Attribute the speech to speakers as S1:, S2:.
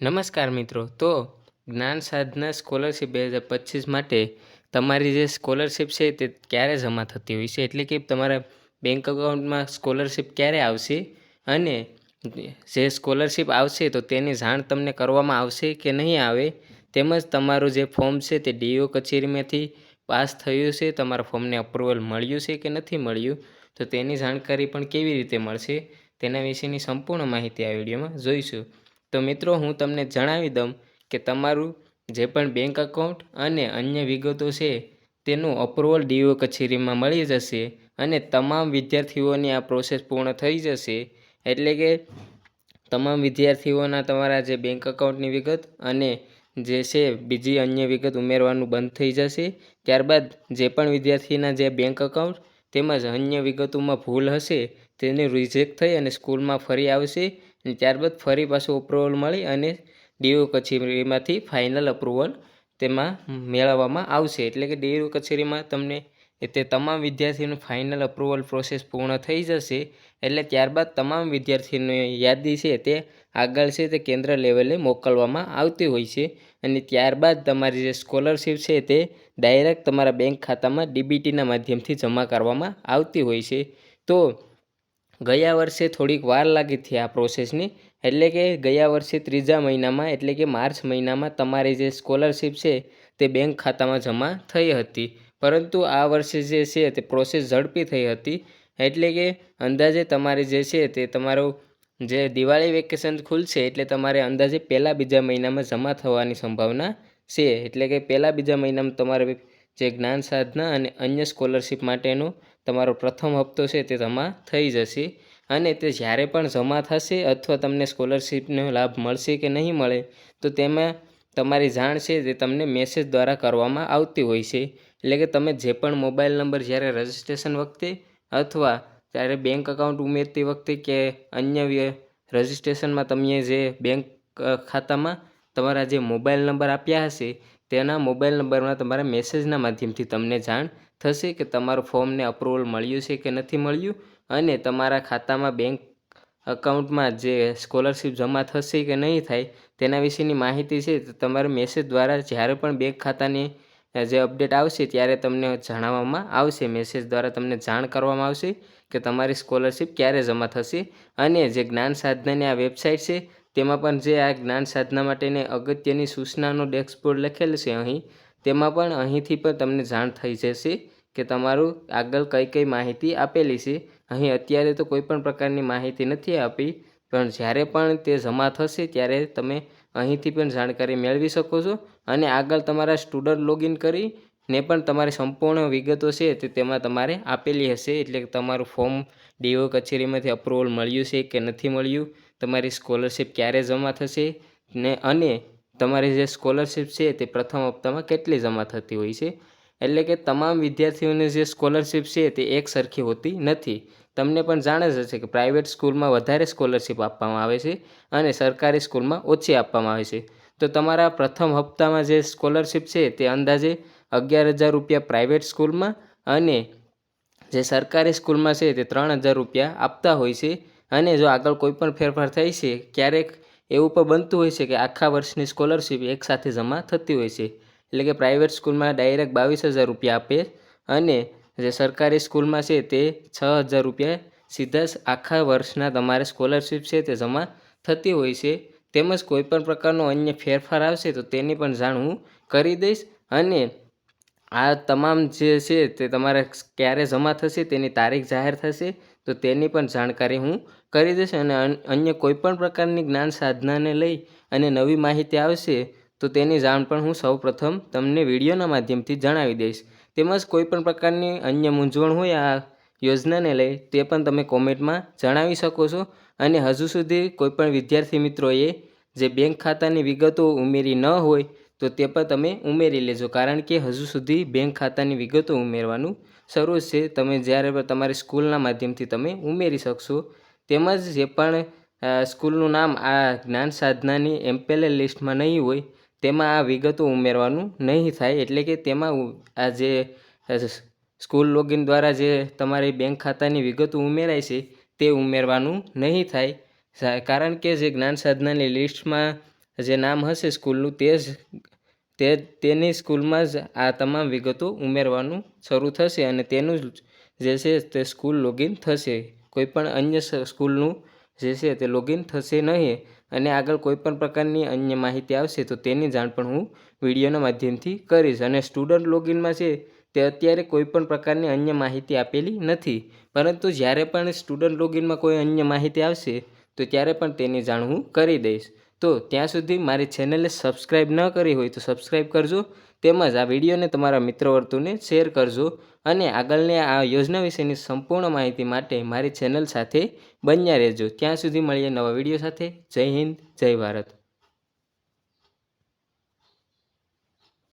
S1: નમસ્કાર મિત્રો. તો જ્ઞાન સાધના સ્કોલરશિપ બે હજાર પચીસ માટે તમારી જે સ્કોલરશિપ છે તે ક્યારે જમા થતી હોય છે? એટલે કે તમારા બેંક અકાઉન્ટમાં સ્કોલરશિપ ક્યારે આવશે? અને જે સ્કોલરશિપ આવશે તો તેની જાણ તમને કરવામાં આવશે કે નહીં આવે? તેમજ તમારું જે ફોર્મ છે તે ડીઓ કચેરીમાંથી પાસ થયું છે? તમારા ફોર્મને અપ્રુવલ મળ્યું છે કે નથી મળ્યું? તો તેની જાણકારી પણ કેવી રીતે મળશે? તેના વિશેની સંપૂર્ણ માહિતી આ વિડીયોમાં જોઈશું. તો મિત્રો હું તમને જણાવી દઉં કે તમારું જે પણ બેંક એકાઉન્ટ અને અન્ય વિગતો છે, તેનું અપ્રુવલ ડીઓ કચેરીમાં મળી જશે અને તમામ વિદ્યાર્થીઓની આ પ્રોસેસ પૂર્ણ થઈ જશે. એટલે કે તમામ વિદ્યાર્થીઓના તમારા જે બેંક એકાઉન્ટની વિગત અને જે છે બીજી અન્ય વિગત ઉમેરવાનું બંધ થઈ જશે. ત્યારબાદ જે પણ વિદ્યાર્થીના જે બેંક એકાઉન્ટ તેમજ અન્ય વિગતોમાં ભૂલ હશે, તેને રિજેક્ટ થઈ અને સ્કૂલમાં ફરી આવશે. અને ત્યારબાદ ફરી પાછું અપ્રુવલ મળી અને ડીઓ કચેરીમાંથી ફાઇનલ અપ્રુવલ તેમાં મેળવવામાં આવશે. એટલે કે ડીઓ કચેરીમાં તમને તે તમામ વિદ્યાર્થીનું ફાઇનલ અપ્રુવલ પ્રોસેસ પૂર્ણ થઈ જશે. એટલે ત્યારબાદ તમામ વિદ્યાર્થીની યાદી છે તે આગળ છે તે કેન્દ્ર લેવલે મોકલવામાં આવતી હોય છે. અને ત્યારબાદ તમારી જે સ્કોલરશિપ છે તે ડાયરેક્ટ તમારા બેંક ખાતામાં ડીબીટીના માધ્યમથી જમા કરવામાં આવતી હોય છે. તો ગયા વર્ષે થોડીક વાર લાગી હતી આ પ્રોસેસની એટલે કે ગયા વર્ષે ત્રીજા મહિનામાં, એટલે કે માર્ચ મહિનામાં તમારી જે સ્કોલરશિપ છે તે બેંક ખાતામાં જમા થઈ હતી. પરંતુ આ વર્ષે જે છે તે પ્રોસેસ ઝડપી થઈ હતી. એટલે કે અંદાજે તમારે જે છે તે તમારું જે દિવાળી વેકેશન ખુલશે, એટલે તમારે અંદાજે પહેલાં બીજા મહિનામાં જમા થવાની સંભાવના છે. એટલે કે પહેલાં બીજા મહિનામાં તમારે જે જ્ઞાન સાધના અને અન્ય સ્કોલરશિપ માટેનો તમારો પ્રથમ હપ્તો છે તે જમા થઈ જશે. અને તે જ્યારે પણ જમા થશે અથવા તમને સ્કોલરશિપનો લાભ મળશે કે નહીં મળે, તો તેમાં તમારી જાણ છે તે તમને મેસેજ દ્વારા કરવામાં આવતી હોય છે. એટલે કે તમે જે પણ મોબાઈલ નંબર જ્યારે રજિસ્ટ્રેશન વખતે અથવા ત્યારે બેંક અકાઉન્ટ ઉમેરતી વખતે કે અન્ય રજિસ્ટ્રેશનમાં તમે જે બેંક ખાતામાં તમારા જે મોબાઈલ નંબર આપ્યા હશે તેના મોબાઈલ નંબરમાં તમારા મેસેજના માધ્યમથી તમને જાણ થશે કે તમારું ફોર્મને અપ્રુવલ મળ્યું છે કે નથી મળ્યું અને તમારા ખાતામાં બેંક અકાઉન્ટમાં જે સ્કોલરશિપ જમા થશે કે નહીં થાય તેના વિશેની માહિતી છે. તો તમારે મેસેજ દ્વારા જ્યારે પણ બેંક ખાતાની જે અપડેટ આવશે ત્યારે તમને જણાવવામાં આવશે. મેસેજ દ્વારા તમને જાણ કરવામાં આવશે કે તમારી સ્કોલરશિપ ક્યારે જમા થશે અને જે જ્ઞાન સાધનાની આ વેબસાઇટ છે તેમાં પણ જે આ જ્ઞાન સાધના માટેની અગત્યની સૂચનાનો ડેસ્કબોર્ડ લખેલ છે અહીં, તેમાં પણ અહીંથી પણ તમને જાણ થઈ જશે કે તમારું આગળ કઈ કઈ માહિતી આપેલી છે. અહીં અત્યારે તો કોઈ પણ પ્રકારની માહિતી નથી આપી, પણ જ્યારે પણ તે જમા થશે ત્યારે તમે અહીંથી પણ જાણકારી મેળવી શકો છો અને આગળ તમારા સ્ટુડન્ટ લોગિન કરી ને પણ તમારી સંપૂર્ણ વિગતો છે તે તેમાં તમારે આપેલી હશે. એટલે કે તમારું ફોર્મ ડીઓ કચેરીમાંથી અપ્રુવલ મળ્યું છે કે નથી મળ્યું તમારી સ્કોલરશિપ ક્યારે જમા થશે ને અને તમારી જે સ્કોલરશિપ છે તે પ્રથમ હપ્તામાં કેટલી જમા થતી હોય છે? એટલે કે તમામ વિદ્યાર્થીઓની જે સ્કોલરશિપ છે તે એક સરખી હોતી નથી. તમને પણ જાણે જ હશે કે પ્રાઇવેટ સ્કૂલમાં વધારે સ્કોલરશિપ આપવામાં આવે છે અને સરકારી સ્કૂલમાં ઓછી આપવામાં આવે છે. તો તમારા પ્રથમ હપ્તામાં જે સ્કોલરશિપ છે તે અંદાજે અગિયાર હજાર રૂપિયા પ્રાઇવેટ સ્કૂલમાં અને જે સરકારી સ્કૂલમાં છે તે ત્રણ હજાર રૂપિયા આપતા હોય છે. અને જો આગળ કોઈ પણ ફેરફાર થાય છે, ક્યારેક એવું પણ બનતું હોય છે કે આખા વર્ષની સ્કોલરશિપ એકસાથે જમા થતી હોય છે. એટલે કે પ્રાઇવેટ સ્કૂલમાં ડાયરેક્ટ બાવીસ હજાર રૂપિયા આપે અને જે સરકારી સ્કૂલમાં છે તે છ હજાર રૂપિયા સીધા આખા વર્ષના તમારે સ્કોલરશિપ છે તે જમા થતી હોય છે. તેમજ કોઈપણ પ્રકારનો અન્ય ફેરફાર આવશે તો તેની પણ જાણ હું કરી દઈશ અને આ તમામ જે છે તે તમારે ક્યારે જમા થશે તેની તારીખ જાહેર થશે તો તેની પણ જાણકારી હું કરી દઈશ અને અન્ય કોઈપણ પ્રકારની જ્ઞાન સાધનાને લઈ અને નવી માહિતી આવશે તો તેની જાણ પણ હું સૌપ્રથમ તમને વિડીયોના માધ્યમથી જણાવી દઈશ. તેમજ કોઈપણ પ્રકારની અન્ય મૂંઝવણ હોય આ યોજનાને લઈ તે પણ તમે કોમેન્ટમાં જણાવી શકો છો. અને હજુ સુધી કોઈપણ વિદ્યાર્થી મિત્રોએ જે બેંક ખાતાની વિગતો ઉમેરી ન હોય તો તે પણ તમે ઉમેરી લેજો. કારણ કે હજુ સુધી બેંક ખાતાની વિગતો ઉમેરવાનું શરૂ છે. તમે જ્યારે પણ તમારી સ્કૂલના માધ્યમથી તમે ઉમેરી શકશો. તેમજ જે પણ સ્કૂલનું નામ આ જ્ઞાન સાધનાની એમ્પેલે લિસ્ટમાં નહીં હોય, તેમાં આ વિગતો ઉમેરવાનું નહીં થાય. એટલે કે તેમાં આ જે સ્કૂલ લોગિન દ્વારા જે તમારી બેંક ખાતાની વિગતો ઉમેરાય છે, તે ઉમેરવાનું નહીં થાય. કારણ કે જે જ્ઞાન સાધનાની લિસ્ટમાં જે નામ હશે સ્કૂલનું, તે જ તે તેની સ્કૂલમાં જ આ તમામ વિગતો ઉમેરવાનું શરૂ થશે અને તેનું જ છે તે સ્કૂલ લોગિન થશે. કોઈપણ અન્ય સ્કૂલનું જે છે તે લોગિન થશે નહીં અને આગળ કોઈપણ પ્રકારની અન્ય માહિતી આવશે તો તેની જાણ પણ હું વિડીયોના માધ્યમથી કરીશ. અને સ્ટુડન્ટ લોગિનમાં છે તે અત્યારે કોઈપણ પ્રકારની અન્ય માહિતી આપેલી નથી. પરંતુ જ્યારે પણ સ્ટુડન્ટ લોગિનમાં કોઈ અન્ય માહિતી આવશે તો ત્યારે પણ તેની જાણ હું કરી દઈશ. તો ત્યાં સુધી મારી ચેનલને સબસ્ક્રાઈબ ન કરી હોય તો સબસ્ક્રાઈબ કરજો. તેમજ આ વિડીયોને તમારા મિત્ર વર્તુને શેર કરજો. અને આગળની આ યોજના વિશેની સંપૂર્ણ માહિતી માટે મારી ચેનલ સાથે બન્યા રહેજો. ત્યાં સુધી મળીએ નવા વીડિયો સાથે. જય હિન્દ, જય ભારત.